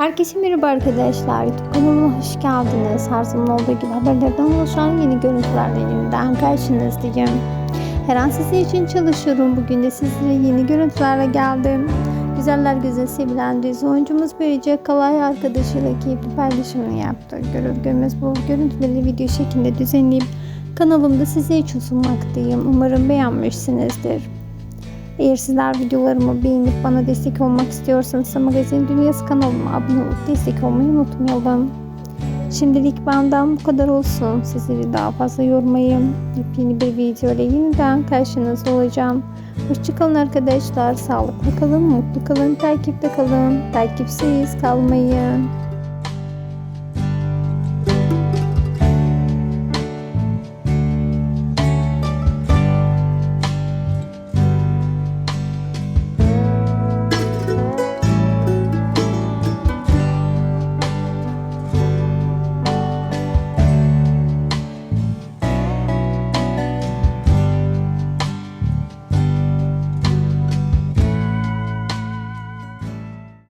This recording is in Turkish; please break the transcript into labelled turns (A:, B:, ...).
A: Herkese merhaba arkadaşlar. Kanalıma hoş geldiniz. Her zaman olduğu gibi haberlerden oluşan yeni görüntülerle yeniden karşınızdayım. Her an sizin için çalışıyorum. Bugün de sizlere yeni görüntülerle geldim. Güzeller güzel sevilen dizi oyuncumuz Böylece Kalay arkadaşıyla keyifli paylaşımını yaptı. Görür görmez bu görüntüleri video şeklinde düzenleyip kanalımda size için sunmaktayım. Umarım beğenmişsinizdir. Eğer sizler videolarımı beğenip bana destek olmak istiyorsanız Magazin Dünyası kanalıma abone olup destek olmayı unutmayalım. Şimdilik benden bu kadar olsun. Sizleri daha fazla yormayayım. Yepyeni bir video ile yeniden karşınızda olacağım. Hoşçakalın arkadaşlar. Sağlıklı kalın, mutlu kalın, takipte kalın. Takipsiz kalmayın.